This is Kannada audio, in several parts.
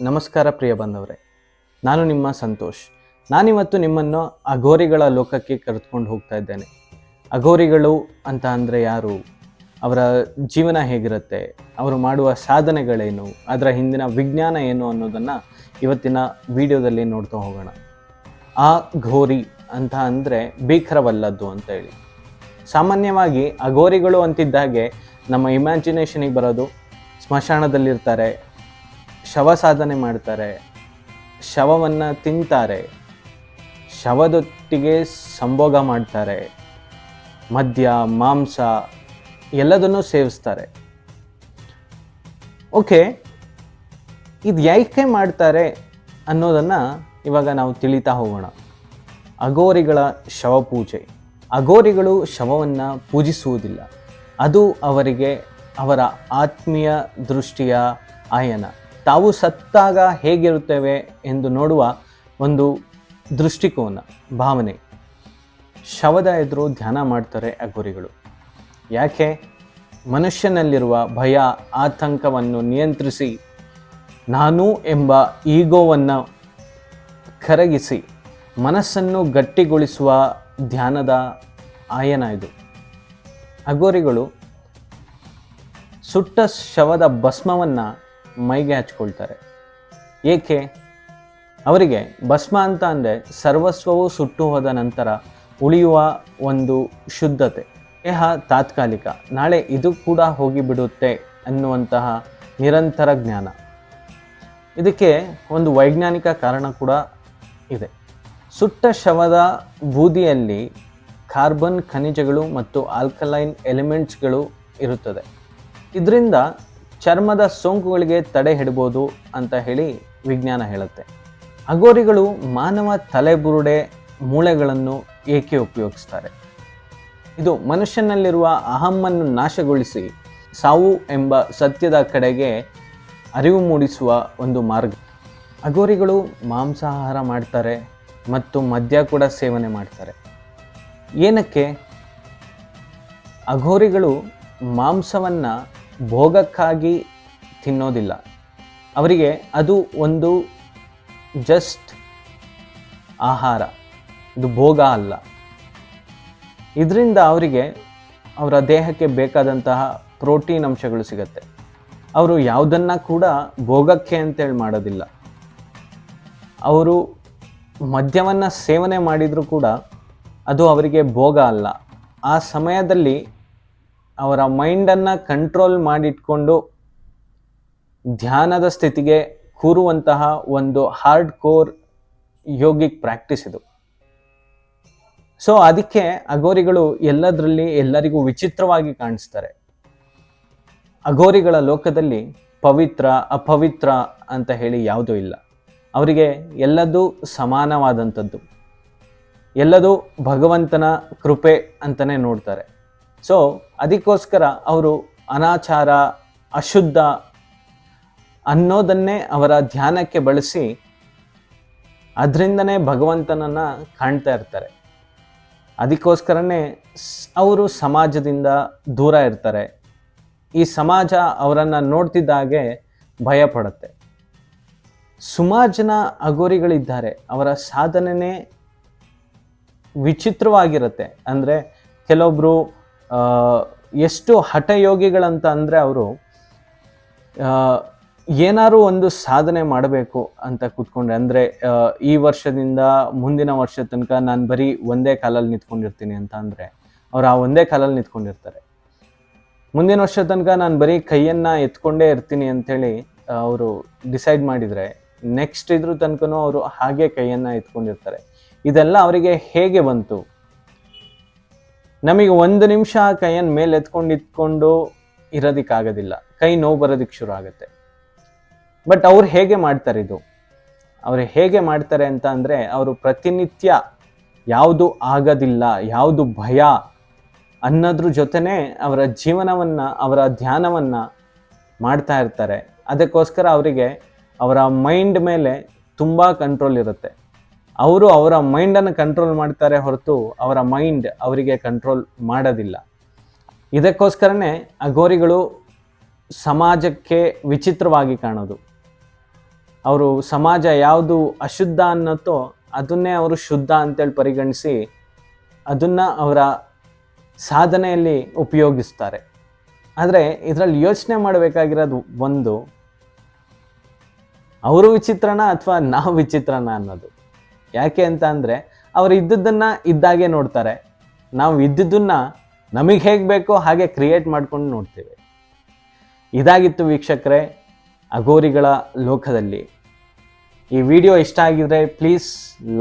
ನಮಸ್ಕಾರ ಪ್ರಿಯ ಬಂದವರೇ. ನಾನು ನಿಮ್ಮ ಸಂತೋಷ್. ನಾನಿವತ್ತು ನಿಮ್ಮನ್ನು ಅಘೋರಿಗಳ ಲೋಕಕ್ಕೆ ಕರೆದುಕೊಂಡು ಹೋಗ್ತಾ ಇದ್ದೇನೆ. ಅಘೋರಿಗಳು ಅಂತ ಅಂದರೆ ಯಾರು? ಅವರ ಜೀವನ ಹೇಗಿರುತ್ತೆ? ಅವರು ಮಾಡುವ ಸಾಧನೆಗಳೇನು? ಅದರ ಹಿಂದಿನ ವಿಜ್ಞಾನ ಏನು ಅನ್ನೋದನ್ನು ಇವತ್ತಿನ ವಿಡಿಯೋದಲ್ಲಿ ನೋಡ್ತಾ ಹೋಗೋಣ. ಆ ಘೋರಿ ಅಂತ ಅಂದರೆ ಭೀಕರವಲ್ಲದ್ದು ಅಂತ ಹೇಳಿ. ಸಾಮಾನ್ಯವಾಗಿ ಅಘೋರಿಗಳು ಅಂತಿದ್ದಾಗೆ ನಮ್ಮ ಇಮ್ಯಾಜಿನೇಷನಿಗೆ ಬರೋದು, ಸ್ಮಶಾನದಲ್ಲಿರ್ತಾರೆ ಶವ ಸಾಧನೆ ಮಾಡ್ತಾರೆ, ಶವವನ್ನು ತಿಂತಾರೆ, ಶವದೊಟ್ಟಿಗೆ ಸಂಭೋಗ ಮಾಡ್ತಾರೆ, ಮದ್ಯ, ಮಾಂಸ ಎಲ್ಲದನ್ನು ಸೇವಿಸ್ತಾರೆ. ಓಕೆ, ಇದು ಯಾಕೆ ಮಾಡ್ತಾರೆ ಅನ್ನೋದನ್ನು ಇವಾಗ ನಾವು ತಿಳಿತಾ ಹೋಗೋಣ. ಅಗೋರಿಗಳ ಶವ ಪೂಜೆ. ಅಗೋರಿಗಳು ಶವವನ್ನು ಪೂಜಿಸುವುದಿಲ್ಲ. ಅದು ಅವರಿಗೆ ಅವರ ಆತ್ಮೀಯ ದೃಷ್ಟಿಯ ಆಯನ. ತಾವು ಸತ್ತಾಗ ಹೇಗಿರುತ್ತೇವೆ ಎಂದು ನೋಡುವ ಒಂದು ದೃಷ್ಟಿಕೋನ, ಭಾವನೆ. ಶವದ ಎದುರು ಧ್ಯಾನ ಮಾಡ್ತಾರೆ ಅಘೋರಿಗಳು. ಯಾಕೆ? ಮನುಷ್ಯನಲ್ಲಿರುವ ಭಯ, ಆತಂಕವನ್ನು ನಿಯಂತ್ರಿಸಿ, ನಾನು ಎಂಬ ಈಗೋವನ್ನು ಕರಗಿಸಿ, ಮನಸ್ಸನ್ನು ಗಟ್ಟಿಗೊಳಿಸುವ ಧ್ಯಾನದ ಆಯನ ಇದು. ಅಗೋರಿಗಳು ಸುಟ್ಟ ಶವದ ಭಸ್ಮವನ್ನು ಮೈಗೆ ಹಚ್ಕೊಳ್ತಾರೆ. ಏಕೆ? ಅವರಿಗೆ ಭಸ್ಮ ಅಂತ ಅಂದರೆ ಸರ್ವಸ್ವವು ಸುಟ್ಟು ಹೋದ ನಂತರ ಉಳಿಯುವ ಒಂದು ಶುದ್ಧತೆ. ದೇಹ ತಾತ್ಕಾಲಿಕ. ನಾಳೆ ಇದು ಕೂಡ ಹೋಗಿಬಿಡುತ್ತೆ ಅನ್ನುವಂತಹ ನಿರಂತರ ಜ್ಞಾನ. ಇದಕ್ಕೆ ಒಂದು ವೈಜ್ಞಾನಿಕ ಕಾರಣ ಕೂಡ ಇದೆ. ಸುಟ್ಟ ಶವದ ಬೂದಿಯಲ್ಲಿ ಕಾರ್ಬನ್ ಖನಿಜಗಳು ಮತ್ತು ಆಲ್ಕಲೈನ್ ಎಲಿಮೆಂಟ್ಸ್ಗಳು ಇರುತ್ತದೆ. ಇದರಿಂದ ಚರ್ಮದ ಸೋಂಕುಗಳಿಗೆ ತಡೆ ಹಿಡ್ಬೋದು ಅಂತ ಹೇಳಿ ವಿಜ್ಞಾನ ಹೇಳುತ್ತೆ. ಅಗೋರಿಗಳು ಮಾನವ ತಲೆಬುರುಡೆ ಮೂಳೆಗಳನ್ನು ಏಕೆ ಉಪಯೋಗಿಸ್ತಾರೆ? ಇದು ಮನುಷ್ಯನಲ್ಲಿರುವ ಅಹಮ್ಮನ್ನು ನಾಶಗೊಳಿಸಿ ಸಾವು ಎಂಬ ಸತ್ಯದ ಕಡೆಗೆ ಅರಿವು ಮೂಡಿಸುವ ಒಂದು ಮಾರ್ಗ. ಅಗೋರಿಗಳು ಮಾಂಸಾಹಾರ ಮಾಡ್ತಾರೆ ಮತ್ತು ಮದ್ಯ ಕೂಡ ಸೇವನೆ ಮಾಡ್ತಾರೆ. ಏನಕ್ಕೆ? ಅಘೋರಿಗಳು ಮಾಂಸವನ್ನು ಭೋಗಕ್ಕಾಗಿ ತಿನ್ನೋದಿಲ್ಲ. ಅವರಿಗೆ ಅದು ಒಂದು ಜಸ್ಟ್ ಆಹಾರ. ಇದು ಭೋಗ ಅಲ್ಲ. ಇದರಿಂದ ಅವರಿಗೆ ಅವರ ದೇಹಕ್ಕೆ ಬೇಕಾದಂತಹ ಪ್ರೋಟೀನ್ ಅಂಶಗಳು ಸಿಗತ್ತೆ. ಅವರು ಯಾವುದನ್ನು ಕೂಡ ಭೋಗಕ್ಕೆ ಅಂತೇಳಿ ಮಾಡೋದಿಲ್ಲ. ಅವರು ಮದ್ಯವನ್ನು ಸೇವನೆ ಮಾಡಿದರೂ ಕೂಡ ಅದು ಅವರಿಗೆ ಭೋಗ ಅಲ್ಲ. ಆ ಸಮಯದಲ್ಲಿ ಅವರ ಮೈಂಡನ್ನು ಕಂಟ್ರೋಲ್ ಮಾಡಿಟ್ಕೊಂಡು ಧ್ಯಾನದ ಸ್ಥಿತಿಗೆ ಕೂರುವಂತಹ ಒಂದು ಹಾರ್ಡ್ ಕೋರ್ ಯೋಗಿಕ್ ಪ್ರಾಕ್ಟೀಸ್ ಇದು. ಸೊ ಅದಕ್ಕೆ ಅಘೋರಿಗಳು ಎಲ್ಲದರಲ್ಲಿ ಎಲ್ಲರಿಗೂ ವಿಚಿತ್ರವಾಗಿ ಕಾಣಿಸ್ತಾರೆ. ಅಘೋರಿಗಳ ಲೋಕದಲ್ಲಿ ಪವಿತ್ರ, ಅಪವಿತ್ರ ಅಂತ ಹೇಳಿ ಯಾವುದೂ ಇಲ್ಲ. ಅವರಿಗೆ ಎಲ್ಲದೂ ಸಮಾನವಾದಂಥದ್ದು. ಎಲ್ಲದೂ ಭಗವಂತನ ಕೃಪೆ ಅಂತಲೇ ನೋಡ್ತಾರೆ. ಸೊ ಅದಕ್ಕೋಸ್ಕರ ಅವರು ಅನಾಚಾರ, ಅಶುದ್ಧ ಅನ್ನೋದನ್ನೇ ಅವರ ಧ್ಯಾನಕ್ಕೆ ಬಳಸಿ ಅದರಿಂದನೇ ಭಗವಂತನನ್ನು ಕಾಣ್ತಾ ಇರ್ತಾರೆ. ಅದಕ್ಕೋಸ್ಕರನೇ ಅವರು ಸಮಾಜದಿಂದ ದೂರ ಇರ್ತಾರೆ. ಈ ಸಮಾಜ ಅವರನ್ನು ನೋಡ್ತಿದ್ದಾಗೆ ಭಯ ಪಡುತ್ತೆ ಸುಮಾರು ಜನ ಅಗೋರಿಗಳಿದ್ದಾರೆ. ಅವರ ಸಾಧನೆನೇ ವಿಚಿತ್ರವಾಗಿರುತ್ತೆ. ಅಂದರೆ ಕೆಲವೊಬ್ಬರು ಎಷ್ಟು ಹಠಯೋಗಿಗಳಂತ ಅಂದರೆ ಅವರು ಏನಾರು ಒಂದು ಸಾಧನೆ ಮಾಡಬೇಕು ಅಂತ ಕೂತ್ಕೊಂಡ್ರೆ ಅಂದರೆ ಈ ವರ್ಷದಿಂದ ಮುಂದಿನ ವರ್ಷದ ತನಕ ನಾನು ಬರೀ ಒಂದೇ ಕಾಲಲ್ಲಿ ನಿಂತ್ಕೊಂಡಿರ್ತೀನಿ ಅಂತ ಅಂದರೆ, ಅವ್ರು ಆ ಒಂದೇ ಕಾಲಲ್ಲಿ ನಿಂತ್ಕೊಂಡಿರ್ತಾರೆ. ಮುಂದಿನ ವರ್ಷ ತನಕ ನಾನು ಬರೀ ಕೈಯನ್ನು ಎತ್ಕೊಂಡೇ ಇರ್ತೀನಿ ಅಂಥೇಳಿ ಅವರು ಡಿಸೈಡ್ ಮಾಡಿದರೆ, ನೆಕ್ಸ್ಟ್ ಇದ್ರ ತನಕನೂ ಅವರು ಹಾಗೆ ಕೈಯನ್ನು ಎತ್ಕೊಂಡಿರ್ತಾರೆ. ಇದೆಲ್ಲ ಅವರಿಗೆ ಹೇಗೆ ಬಂತು? ನಮಗೆ ಒಂದು ನಿಮಿಷ ಕೈಯನ್ನು ಮೇಲೆ ಎತ್ಕೊಂಡು ಇಟ್ಕೊಂಡು ಇರೋದಕ್ಕಾಗೋದಿಲ್ಲ. ಕೈ ನೋವು ಬರೋದಕ್ಕೆ ಶುರು ಆಗುತ್ತೆ. ಬಟ್ ಅವ್ರು ಹೇಗೆ ಮಾಡ್ತಾರೆ ಇದು? ಅವರು ಹೇಗೆ ಮಾಡ್ತಾರೆ ಅಂತ ಅಂದರೆ ಅವರು ಪ್ರತಿನಿತ್ಯ ಯಾವುದು ಆಗೋದಿಲ್ಲ, ಯಾವುದು ಭಯ ಅನ್ನೋದ್ರ ಜೊತೆನೇ ಅವರ ಜೀವನವನ್ನು, ಅವರ ಧ್ಯಾನವನ್ನು ಮಾಡ್ತಾ ಇರ್ತಾರೆ. ಅದಕ್ಕೋಸ್ಕರ ಅವರಿಗೆ ಅವರ ಮೈಂಡ್ ಮೇಲೆ ತುಂಬ ಕಂಟ್ರೋಲ್ ಇರುತ್ತೆ. ಅವರು ಅವರ ಮೈಂಡನ್ನು ಕಂಟ್ರೋಲ್ ಮಾಡ್ತಾರೆ ಹೊರತು ಅವರ ಮೈಂಡ್ ಅವರಿಗೆ ಕಂಟ್ರೋಲ್ ಮಾಡೋದಿಲ್ಲ. ಇದಕ್ಕೋಸ್ಕರನೇ ಅಘೋರಿಗಳು ಸಮಾಜಕ್ಕೆ ವಿಚಿತ್ರವಾಗಿ ಕಾಣೋದು. ಅವರು ಸಮಾಜ ಯಾವುದು ಅಶುದ್ಧ ಅನ್ನತ್ತೋ ಅದನ್ನೇ ಅವರು ಶುದ್ಧ ಅಂತೇಳಿ ಪರಿಗಣಿಸಿ ಅದನ್ನು ಅವರ ಸಾಧನೆಯಲ್ಲಿ ಉಪಯೋಗಿಸ್ತಾರೆ. ಆದರೆ ಇದರಲ್ಲಿ ಯೋಚನೆ ಮಾಡಬೇಕಾಗಿರೋದು ಒಂದು, ಅವರು ವಿಚಿತ್ರನ ಅಥವಾ ನಾವು ವಿಚಿತ್ರನ ಅನ್ನೋದು. ಯಾಕೆ ಅಂತ ಅಂದರೆ ಅವ್ರು ಇದ್ದದ್ದನ್ನು ಇದ್ದಾಗೆ ನೋಡ್ತಾರೆ. ನಾವು ಇದ್ದಿದ್ದನ್ನು ನಮಗೆ ಹೇಗೆ ಬೇಕೋ ಹಾಗೆ ಕ್ರಿಯೇಟ್ ಮಾಡ್ಕೊಂಡು ನೋಡ್ತೇವೆ. ಇದಾಗಿತ್ತು ವೀಕ್ಷಕರೇ ಅಗೋರಿಗಳ ಲೋಕದಲ್ಲಿ. ಈ ವಿಡಿಯೋ ಇಷ್ಟ ಆಗಿದ್ರೆ ಪ್ಲೀಸ್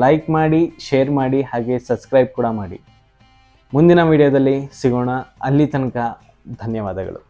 ಲೈಕ್ ಮಾಡಿ ಶೇರ್ ಮಾಡಿ, ಹಾಗೆ ಸಬ್ಸ್ಕ್ರೈಬ್ ಕೂಡ ಮಾಡಿ. ಮುಂದಿನ ವಿಡಿಯೋದಲ್ಲಿ ಸಿಗೋಣ. ಅಲ್ಲಿ ತನಕ ಧನ್ಯವಾದಗಳು.